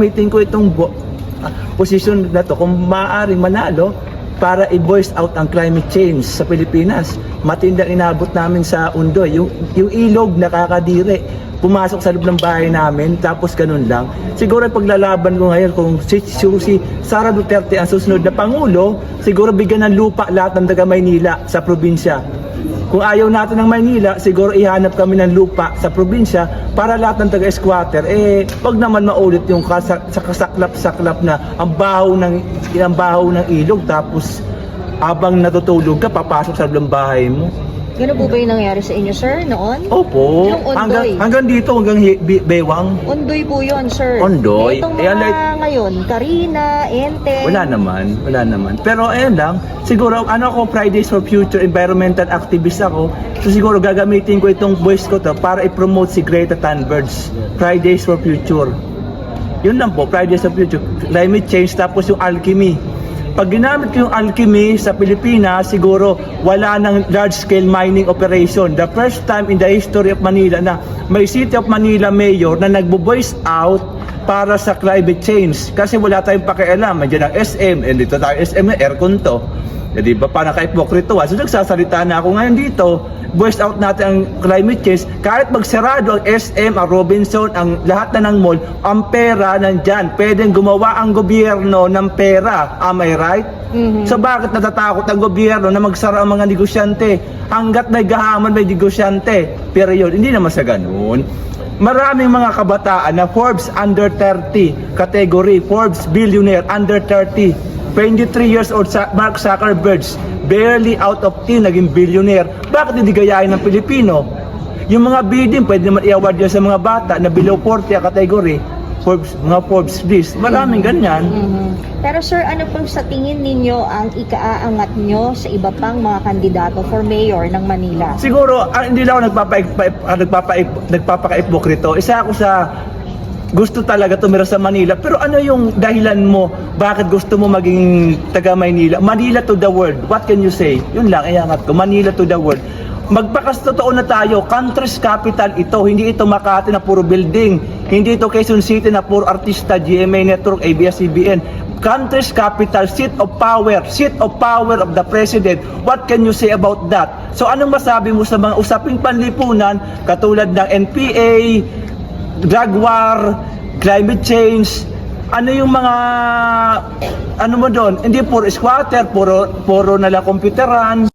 gagamitin ko itong bo- ah, position na to kung maaaring manalo para i-voice out ang climate change sa Pilipinas. Matindang inabot namin sa Undoy. Yung, yung ilog nakakadiri. Pumasok sa loob ng bahay namin, tapos ganun lang. Siguro paglalaban ko ngayon kung si, si, si Sara Duterte ang susunod na Pangulo, siguro bigyan ng lupa lahat ng taga Maynila sa probinsya. Kung ayaw natin ng Maynila, siguro ihanap kami ng lupa sa probinsya para lahat ng taga-squatter, eh, wag naman maulit yung kasa, sa kasaklap-saklap na ang baho ng, ang baho ng ilog tapos habang natutulog ka, papasok sa bahay mo. Ganun po ba yung nangyari sa inyo, sir, noon? Opo, Yung Ondoy. hanggang, hanggang dito, hanggang hi- Bi- Bewang, Ondoy po yun, sir. Ondoy? Itong Ayan, mga like- ngayon, Karina, Ente. Wala naman, wala naman. Pero ayun lang, siguro ano ako Fridays for Future environmental activist ako. So siguro gagamitin ko itong voice ko to para i-promote si Greta Thunberg. Fridays for Future. Yun lang po, Fridays for Future. Climate change tapos yung alchemy. Pag ginamit yung alchemy sa Pilipinas, siguro wala ng large-scale mining operation. The first time in the history of Manila na may City of Manila mayor na nagbo-voice out para sa climate change. Kasi wala tayong pakialam. Nandiyan ang SM, and dito tayo SM na aircon to. Eh, di ba, parang ka-ipokrito. So, nagsasalita na ako ngayon dito. Voice out natin ang climate change. Kahit magsarado ang SM, ang Robinson, ang lahat na ng mall, ang pera nandyan. Pwedeng gumawa ang gobyerno ng pera. Am I right? Mhm. So bakit natatakot ang gobyerno na magsara ang mga negosyante? Hanggat may gahaman may negosyante. Pero yun, hindi naman sa ganun. Maraming mga kabataan na Forbes under 30 category, Forbes billionaire under 30. 23 years old sa Mark Zuckerberg, barely out of 10 naging billionaire. Bakit hindi gayahin ng Pilipino? Yung mga bidding, pwede naman i-award yan sa mga bata na below 40 ang category. Forbes, mga Forbes list. Maraming ganyan. Mhm. Pero sir, ano po sa tingin ninyo ang ikaaangat nyo sa iba pang mga kandidato for mayor ng Manila? Siguro, ah, hindi lang ako nagpapa, ah, nagpapa, nagpapaka-ipokrito. Isa ako sa gusto talaga tumira sa Manila. Pero ano yung dahilan mo? Bakit gusto mo maging taga Maynila? Manila to the world. What can you say? Yun lang, iangat ko. Manila to the world. Magpakas totoo na tayo, country's capital ito, hindi ito Makati na puro building, hindi ito Quezon City na puro artista, GMA Network, ABS-CBN. Country's capital, seat of power, seat of power of the president. What can you say about that? So anong masabi mo sa mga usaping panlipunan katulad ng NPA, drug war, climate change, ano yung mga ano mo doon? Hindi puro squatter, puro puro na lang computeran.